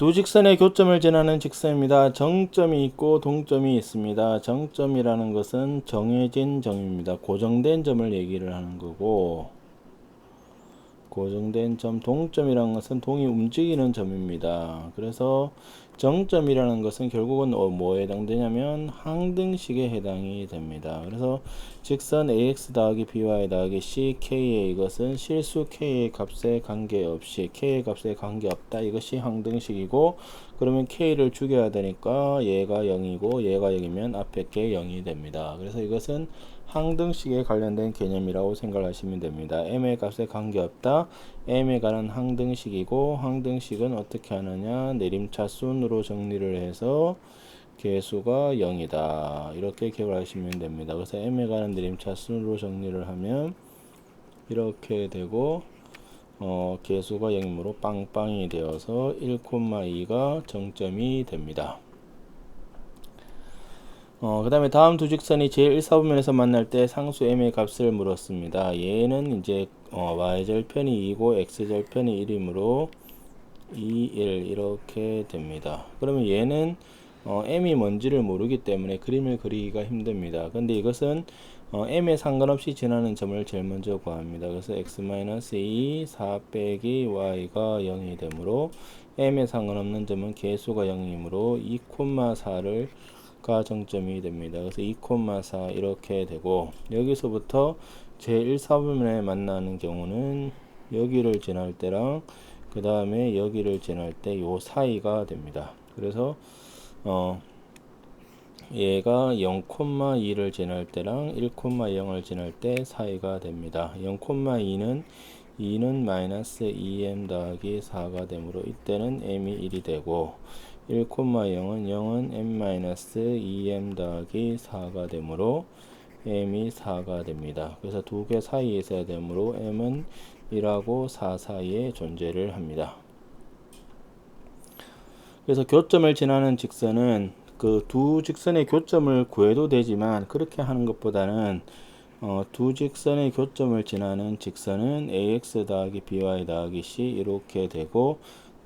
두 직선의 교점을 지나는 직선입니다. 정점이 있고 동점이 있습니다. 정점이라는 것은 정해진 점입니다. 고정된 점을 얘기를 하는 거고 고정된 점 동점이라는 것은 동이 움직이는 점입니다. 그래서 정점이라는 것은 결국은 어, 뭐에 해당되냐면 항등식에 해당이 됩니다. 그래서 직선 ax 더하기 by 더하기 ck의 이것은 실수 k의 값에 관계없이 k의 값에 관계없다. 이것이 항등식이고 그러면 k를 죽여야 되니까 얘가 0이고 얘가 0이면 앞에 게 0이 됩니다. 그래서 이것은 항등식에 관련된 개념이라고 생각하시면 됩니다. m의 값에 관계없다. m에 관한 항등식이고 항등식은 어떻게 하느냐 내림차 순으로 정리를 해서 개수가 0이다. 이렇게 기억을 하시면 됩니다. 그래서 m에 관한 내림차 순으로 정리를 하면 이렇게 되고 어, 개수가 0이므로 빵빵이 되어서 1,2가 정점이 됩니다. 어, 그 다음에 다음 두 직선이 제1사분면에서 만날 때 상수 m의 값을 물었습니다. 얘는 이제 어, y절편이 2고 x절편이 1이므로 2, 1 이렇게 됩니다. 그러면 얘는 어, m이 뭔지를 모르기 때문에 그림을 그리기가 힘듭니다. 근데 이것은 어, m에 상관없이 지나는 점을 제일 먼저 구합니다. 그래서 x-2 4 빼기 y가 0이 되므로 m에 상관없는 점은 개수가 0이므로 2,4를 가 정점이 됩니다. 그래서 2,4 이렇게 되고 여기서부터 제1사분면에 만나는 경우는 여기를 지날 때랑 그 다음에 여기를 지날 때 요 사이가 됩니다. 그래서 어 얘가 0,2를 지날 때랑 1,0을 지날 때 사이가 됩니다. 0,2는 2는 마이너스 2m 더하기 4가 되므로 이때는 m이 1이 되고 1,0은 0은 m-2m 더하기 4가 되므로 m이 4가 됩니다. 그래서 두 개 사이에 있어야 되므로 m은 1하고 4 사이에 존재를 합니다. 그래서 교점을 지나는 직선은 그 두 직선의 교점을 구해도 되지만 그렇게 하는 것보다는 어, 두 직선의 교점을 지나는 직선은 ax 더하기 by 더하기 c 이렇게 되고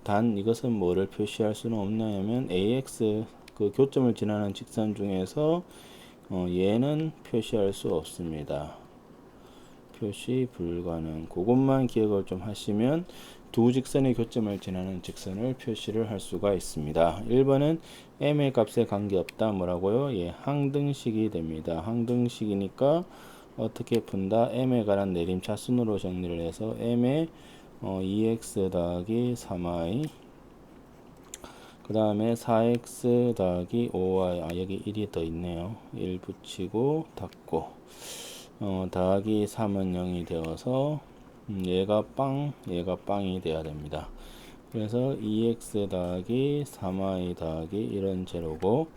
단 이것은 뭐를 표시할 수는 없나하면 ax 그 교점을 지나는 직선 중에서 어, 얘는 표시할 수 없습니다. 표시 불가능. 그것만 기억을 좀 하시면 두 직선의 교점을 지나는 직선을 표시를 할 수가 있습니다. 1번은 m의 값에 관계없다. 뭐라고요? 예, 항등식이 됩니다. 항등식이니까 어떻게 푼다? m에 관한 내림차 순으로 정리를 해서 m의 어, 2x 더하기 3y 그 다음에 4x 더하기 5y 아 여기 1이 더 있네요. 1 붙이고 닫고. 어, 더하기 3은 0이 되어서 음, 얘가 빵 얘가 빵이 돼야 됩니다. 그래서 2x 더하기 3y 더하기 이런 제로고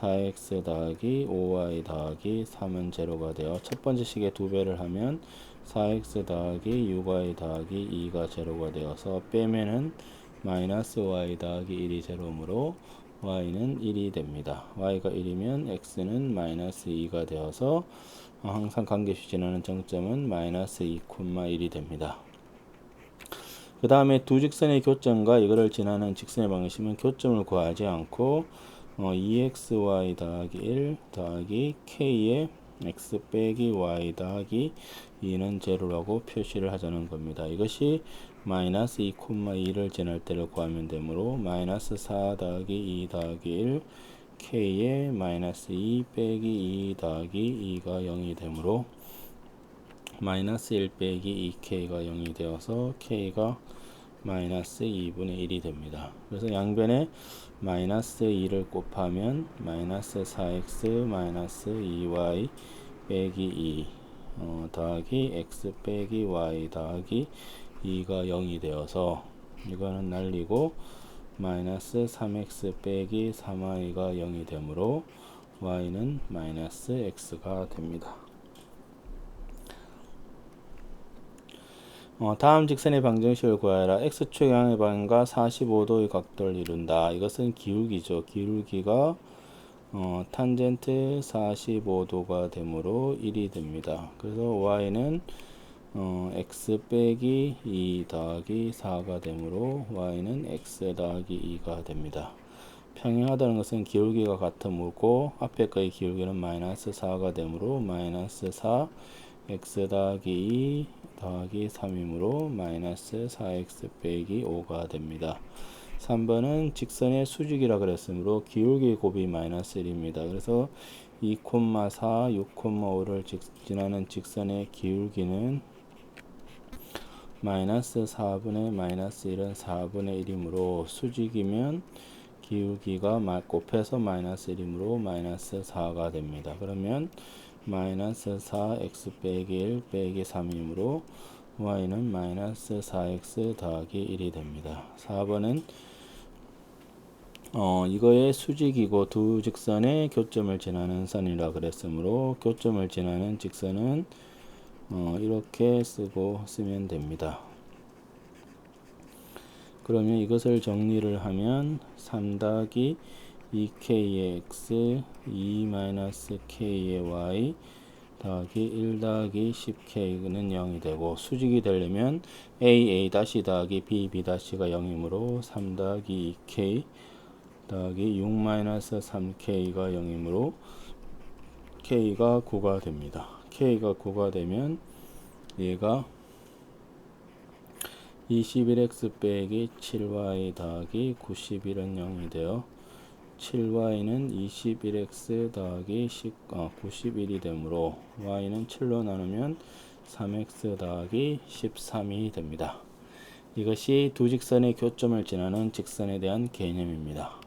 4x 더하기 5y 더하기 3은 제로가 되어 첫 번째 식의 두 배를 하면 4x 더하기 6y 더하기 2가 제로가 되어서 빼면은 마이너스 y 더하기 1이 제로므로 y는 1이 됩니다. y가 1이면 x는 마이너스 2가 되어서 항상 관계시 지나는 정점은 마이너스 2,1이 됩니다. 그 다음에 두 직선의 교점과 이거를 지나는 직선의 방식은 교점을 구하지 않고 어, 2xy 더하기 1 더하기 k의 x 빼기 y 더하기 2는 제로라고 표시를 하자는 겁니다. 이것이 마이너스 2,2를 지날 때를 구하면 되므로 마이너스 4 더하기 2 더하기 1 k의 마이너스 2 빼기 2 더하기 2가 0이 되므로 마이너스 1 빼기 2k가 0이 되어서 k가 마이너스 2분의 1이 됩니다. 그래서 양변에 마이너스 2를 곱하면 마이너스 4x 마이너스 2y 빼기 2 어, 더하기 x 빼기 y 더하기 2가 0이 되어서 이거는 날리고 마이너스 3x 빼기 3y가 0이 되므로 y는 마이너스 x가 됩니다. 어, 다음 직선의 방정식을 구하라. x축 양의 방과 45도의 각도를 이룬다. 이것은 기울기죠. 기울기가 어, 탄젠트 45도가 되므로 1이 됩니다. 그래서 y는 어, x 빼기 2 더하기 4가 되므로 y는 x 더하기 2가 됩니다. 평행하다는 것은 기울기가 같으므고 앞에 거의 기울기는 마이너스 4가 되므로 마이너스 4 x 더하기 2 더하기 3이므로 마이너스 4x 빼기 5가 됩니다. 3번은 직선의 수직이라 그랬으므로 기울기 곱이 마이너스 1입니다. 그래서 2,4, 6,5를 지나는 직선의 기울기는 마이너스 4분의 마이너스 1은 4분의 1이므로 수직이면 기울기가 곱해서 마이너스 1이므로 마이너스 4가 됩니다. 그러면 마이너스 4x 빼기 1 빼기 3이므로 y는 마이너스 4x 더하기 1이 됩니다. 4번은 어, 이거의 수직이고 두 직선의 교점을 지나는 선이라 그랬으므로 교점을 지나는 직선은 어, 이렇게 쓰고 쓰면 됩니다. 그러면 이것을 정리를 하면 3 더하기 2k의 x 2 마이너스 k의 y 더하기 1 더하기 10k는 0이 되고 수직이 되려면 a a 다시 더하기 b b 다시가 0이므로 3 더하기 2k 더하기 6 마이너스 3k가 0이므로 k가 9가 됩니다. k가 9가 되면 얘가 21x 빼기 7y 더하기 91은 0이 되어 7y는 21x 더하기 10, 어, 91이 되므로 y는 7로 나누면 3x 더하기 13이 됩니다. 이것이 두 직선의 교점을 지나는 직선에 대한 개념입니다.